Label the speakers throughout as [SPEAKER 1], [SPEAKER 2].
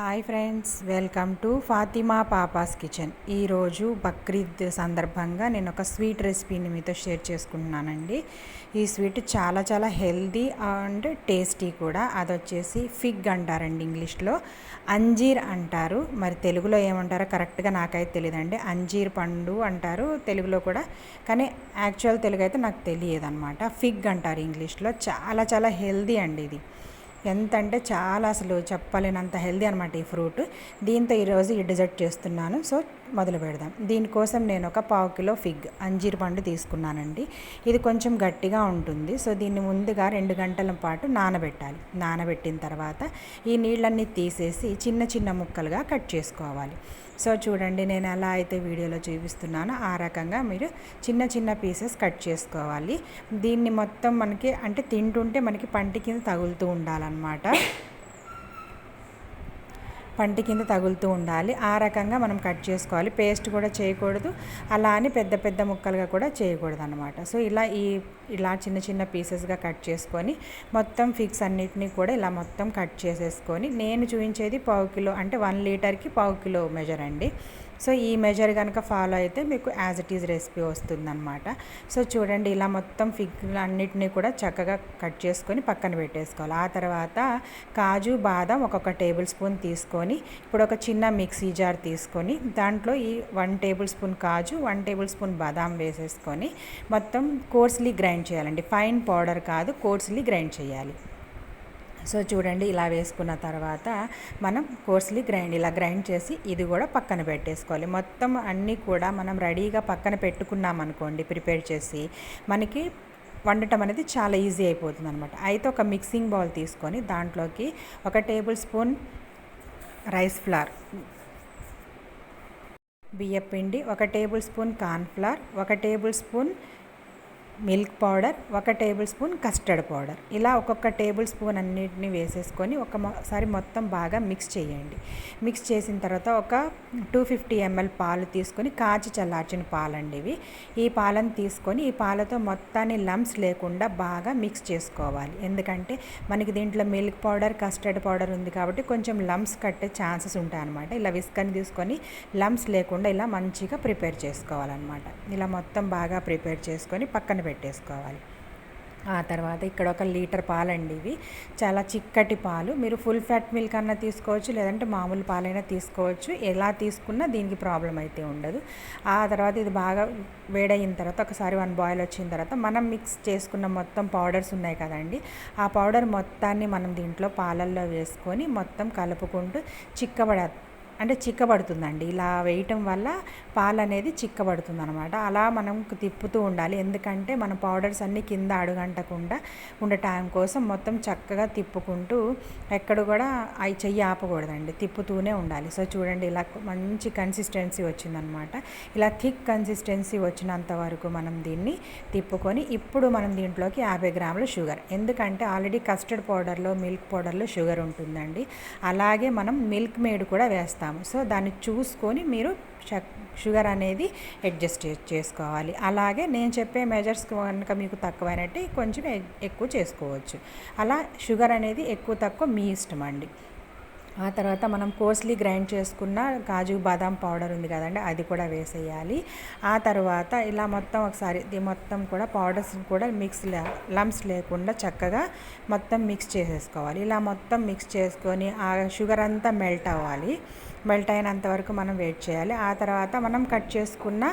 [SPEAKER 1] Hi friends welcome to Fatima papa's kitchen. ఈరోజు బక్రీద్ సందర్భంగా నేను ఒక స్వీట్ రెసిపీని మీతో షేర్ చేసుకుంటున్నానండి. ఈ స్వీట్ చాలా చాలా హెల్దీ అండ్ టేస్టీ కూడా. అది వచ్చేసి ఫిగ్ అంటారండి ఇంగ్లీష్లో. అంజీర్ అంటారు. మరి తెలుగులో ఏమంటారో కరెక్ట్గా నాకైతే తెలియదండి అంజీర్ పండు అంటారు తెలుగులో కూడా. కానీ యాక్చువల్ తెలుగు అయితే నాకు తెలియదు అనమాట ఫిగ్ అంటారు ఇంగ్లీష్లో. చాలా చాలా హెల్దీ అండి ఇది. ఎంత అంటే చాలా అసలు చెప్పలేనంత హెల్దీ అనమాట ఈ ఫ్రూట్. దీంతో ఈరోజు ఈ డిజర్ట్ చేస్తున్నాను. సో మొదలు పెడదాం. దీనికోసం నేను ఒక పావు కిలో ఫిగ్ అంజీర్ పండు తీసుకున్నానండి. ఇది కొంచెం గట్టిగా ఉంటుంది. సో దీన్ని ముందుగా రెండు గంటల పాటు నానబెట్టాలి. నానబెట్టిన తర్వాత ఈ నీళ్ళన్నీ తీసేసి చిన్న చిన్న ముక్కలుగా కట్ చేసుకోవాలి. సో చూడండి నేను ఎలా అయితే వీడియోలో చూపిస్తున్నానో ఆ రకంగా మీరు చిన్న చిన్న పీసెస్ కట్ చేసుకోవాలి. దీన్ని మొత్తం మనకి అంటే తింటుంటే మనకి పంటి కింద తగులుతూ ఉండాలన్నమాట. పంటి కింద తగులుతూ ఉండాలి. ఆ రకంగా మనం కట్ చేసుకోవాలి. పేస్ట్ కూడా చేయకూడదు. అలా అని పెద్ద పెద్ద ముక్కలుగా కూడా చేయకూడదు అనమాట సో ఇలా ఈ ఇలా చిన్న చిన్న పీసెస్గా కట్ చేసుకొని మొత్తం ఫిక్స్ అన్నిటినీ కూడా ఇలా మొత్తం కట్ చేసేసుకొని నేను చూపించేది పావు కిలో అంటే వన్ లీటర్కి పావు కిలో మెజర్ అండి. సో ఈ మెజర్ కనుక ఫాలో అయితే మీకు యాజ్ ఇట్ ఈజ్ రెసిపీ వస్తుందన్నమాట. సో చూడండి ఇలా మొత్తం ఫిగ్ అన్నిటినీ కూడా చక్కగా కట్ చేసుకొని పక్కన పెట్టేసుకోవాలి. ఆ తర్వాత కాజు బాదం ఒక్కొక్క టేబుల్ స్పూన్ తీసుకొని ఇప్పుడు ఒక చిన్న మిక్సీ జార్ తీసుకొని దాంట్లో ఈ వన్ టేబుల్ స్పూన్ కాజు వన్ టేబుల్ స్పూన్ బాదాం వేసేసుకొని మొత్తం కోర్స్లీ గ్రైండ్ చేయాలండి. ఫైన్ పౌడర్ కాదు కోర్స్లీ గ్రైండ్ చేయాలి. సో చూడండి ఇలా వేసుకున్న తర్వాత మనం కోర్స్లీ గ్రైండ్ ఇలా గ్రైండ్ చేసి ఇది కూడా పక్కన పెట్టేసుకోవాలి. మొత్తం అన్నీ కూడా మనం రెడీగా పక్కన పెట్టుకున్నాం అనుకోండి ప్రిపేర్ చేసి మనకి వండటం అనేది చాలా ఈజీ అయిపోతుంది అనమాట అయితే ఒక మిక్సింగ్ బౌల్ తీసుకొని దాంట్లోకి ఒక టేబుల్ స్పూన్ రైస్ ఫ్లార్ బియ్యపిండి ఒక టేబుల్ స్పూన్ కార్న్ఫ్లవర్ ఒక టేబుల్ స్పూన్ మిల్క్ పౌడర్ ఒక టేబుల్ స్పూన్ కస్టర్డ్ పౌడర్. ఇలా ఒక్కొక్క టేబుల్ స్పూన్ అన్నిటిని వేసేసుకొని ఒకసారి మొత్తం బాగా మిక్స్ చేయండి. మిక్స్ చేసిన తర్వాత ఒక టూ ఫిఫ్టీ ఎంఎల్ పాలు తీసుకొని కాచి చల్లార్చిన పాలండి ఇవి. ఈ పాలను తీసుకొని ఈ పాలతో మొత్తాన్ని లమ్స్ లేకుండా బాగా మిక్స్ చేసుకోవాలి. ఎందుకంటే మనకి దీంట్లో మిల్క్ పౌడర్ కస్టర్డ్ పౌడర్ ఉంది కాబట్టి కొంచెం లమ్స్ కట్టే ఛాన్సెస్ ఉంటాయి అనమాట ఇలా విస్కని తీసుకొని లమ్స్ లేకుండా ఇలా మంచిగా ప్రిపేర్ చేసుకోవాలన్నమాట. ఇలా మొత్తం బాగా ప్రిపేర్ చేసుకొని పక్కన పెట్టేసుకోవాలి. ఆ తర్వాత ఇక్కడ ఒక లీటర్ పాలండి ఇవి. చాలా చిక్కటి పాలు. మీరు ఫుల్ ఫ్యాట్ మిల్క్ అన్నా తీసుకోవచ్చు లేదంటే మామూలు పాలైనా తీసుకోవచ్చు. ఎలా తీసుకున్నా దీనికి ప్రాబ్లం అయితే ఉండదు. ఆ తర్వాత ఇది బాగా వేడయిన తర్వాత ఒకసారి వన్ బాయిల్ వచ్చిన తర్వాత మనం మిక్స్ చేసుకున్న మొత్తం పౌడర్స్ ఉన్నాయి కదండి. ఆ పౌడర్ మొత్తాన్ని మనం దీంట్లో పాలల్లో వేసుకొని మొత్తం కలుపుకుంటూ చిక్కబడ అంటే చిక్కబడుతుందండి. ఇలా వేయటం వల్ల పాలు అనేది చిక్కబడుతుంది అనమాట అలా మనం తిప్పుతూ ఉండాలి. ఎందుకంటే మన పౌడర్స్ అన్నీ కింద అడుగంటకుండా ఉండటం కోసం మొత్తం చక్కగా తిప్పుకుంటూ ఎక్కడ కూడా అవి చెయ్యి ఆపకూడదండి. తిప్పుతూనే ఉండాలి. సో చూడండి ఇలా మంచి కన్సిస్టెన్సీ వచ్చిందనమాట ఇలా థిక్ కన్సిస్టెన్సీ వచ్చినంత వరకు మనం దీన్ని తిప్పుకొని ఇప్పుడు మనం దీంట్లోకి యాభై గ్రాముల షుగర్. ఎందుకంటే ఆల్రెడీ కస్టర్డ్ పౌడర్లో మిల్క్ పౌడర్లో షుగర్ ఉంటుందండి. అలాగే మనం మిల్క్ మేడ్ కూడా వేస్తాం. చేస్తాము. సో దాన్ని చూసుకొని మీరు షుగర్ అనేది అడ్జస్ట్ చేసుకోవాలి. అలాగే నేను చెప్పే మెజర్స్ కనుక మీకు తక్కువైనట్టు కొంచెం ఎక్కువ చేసుకోవచ్చు. అలా షుగర్ అనేది ఎక్కువ తక్కువ మీ ఇష్టం అండి. ఆ తర్వాత మనం కోస్లీ గ్రైండ్ చేసుకున్న కాజు బాదాం పౌడర్ ఉంది కదండి అది కూడా వేసేయాలి. ఆ తర్వాత ఇలా మొత్తం ఒకసారి ఇది మొత్తం కూడా పౌడర్స్ కూడా మిక్స్ లమ్స్ లేకుండా చక్కగా మొత్తం మిక్స్ చేసేసుకోవాలి. ఇలా మొత్తం మిక్స్ చేసుకొని ఆ షుగర్ అంతా మెల్ట్ అవ్వాలి. మెల్ట్ అయినంత వరకు మనం వెయిట్ చేయాలి. ఆ తర్వాత మనం కట్ చేసుకున్న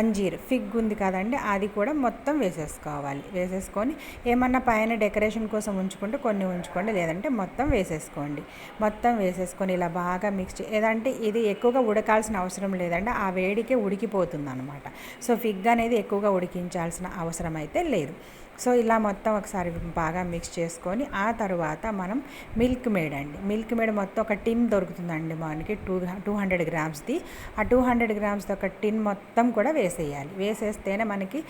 [SPEAKER 1] అంజీర్ ఫిగ్ ఉంది కదండి అది కూడా మొత్తం వేసేసుకోవాలి. వేసేసుకొని ఏమన్నా పైన డెకరేషన్ కోసం ఉంచుకుంటే కొన్ని ఉంచుకోండి లేదంటే మొత్తం వేసేసుకోండి. మొత్తం వేసేసుకొని ఇలా బాగా మిక్స్ ఏదంటే ఇది ఎక్కువగా ఉడకాల్సిన అవసరం లేదండి ఆ వేడికే ఉడికిపోతుంది అనమాట సో ఫిగ్ అనేది ఎక్కువగా ఉడికించాల్సిన అవసరం అయితే లేదు. సో ఇలా మొత్తం ఒకసారి బాగా మిక్స్ చేసుకొని ఆ తర్వాత మనం మిల్క్ మేడ్ అండి. మిల్క్ మేడ్ మొత్తం ఒక టిన్ దొరుకుతుందండి మనకి టూ టూ హండ్రెడ్ గ్రామ్స్ది. ఆ టూ హండ్రెడ్ గ్రామ్స్ ఒక టిన్ మొత్తం కూడా వేసేయాలి. వేసేస్తేనే మనకి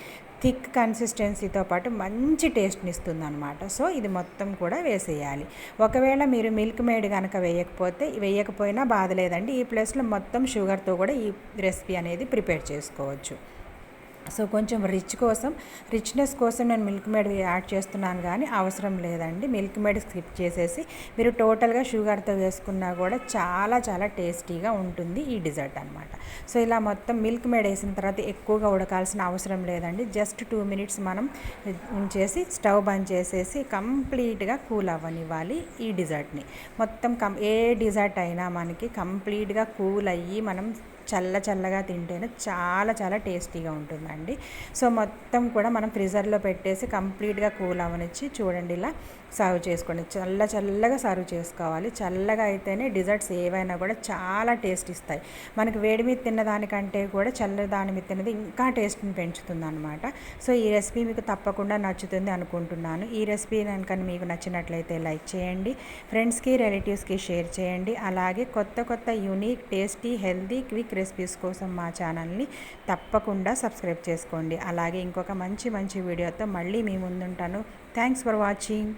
[SPEAKER 1] థిక్ కన్సిస్టెన్సీతో పాటు మంచి టేస్ట్ని ఇస్తుంది అనమాట సో ఇది మొత్తం కూడా వేసేయాలి. ఒకవేళ మీరు మిల్క్ మేడ్ కనుక వేయకపోతే వేయకపోయినా బాధ లేదండి ఈ ప్లేస్లో మొత్తం షుగర్తో కూడా ఈ రెసిపీ అనేది ప్రిపేర్ చేసుకోవచ్చు. సో కొంచెం రిచ్ కోసం రిచ్నెస్ కోసం నేను మిల్క్ మేడ్ యాడ్ చేస్తున్నాను కానీ అవసరం లేదండి. మిల్క్ మేడ్ స్కిప్ చేసేసి మీరు టోటల్గా షుగర్తో వేసుకున్నా కూడా చాలా చాలా టేస్టీగా ఉంటుంది ఈ డిజర్ట్ అనమాట సో ఇలా మొత్తం మిల్క్ మేడ్ వేసిన తర్వాత ఎక్కువగా ఉడకాల్సిన అవసరం లేదండి. జస్ట్ టూ మినిట్స్ మనం ఉంచేసి స్టవ్ బంద్ చేసేసి కంప్లీట్గా కూల్ అవ్వనివ్వాలి ఈ డిజర్ట్ని మొత్తం కం ఏ డిజర్ట్ అయినా మనకి కంప్లీట్గా కూల్ అయ్యి మనం చల్ల చల్లగా తింటేనే చాలా చాలా టేస్టీగా ఉంటుందండి. సో మొత్తం కూడా మనం ఫ్రిజర్లో పెట్టేసి కంప్లీట్గా కూల్ అవనిచ్చి చూడండి ఇలా సర్వ్ చేసుకోండి. చల్ల చల్లగా సర్వ్ చేసుకోవాలి. చల్లగా అయితేనే డిజర్ట్స్ ఏవైనా కూడా చాలా టేస్ట్ ఇస్తాయి. మనకి వేడి మీద తిన్నదానికంటే కూడా చల్ల దాని మీద తిన్నది ఇంకా టేస్ట్ని పెంచుతుంది అనమాట సో ఈ రెసిపీ మీకు తప్పకుండా నచ్చుతుంది అనుకుంటున్నాను. ఈ రెసిపీ కనుక మీకు నచ్చినట్లయితే లైక్ చేయండి. ఫ్రెండ్స్కి రిలేటివ్స్కి షేర్ చేయండి. అలాగే కొత్త కొత్త unique tasty healthy quick recipes కోసం మా ఛానల్ని తప్పకుండా సబ్స్క్రైబ్ చేసుకోండి. అలాగే ఇంకొక మంచి మంచి వీడియోతో మళ్ళీ మీ ముందుంటాను. Thanks for watching.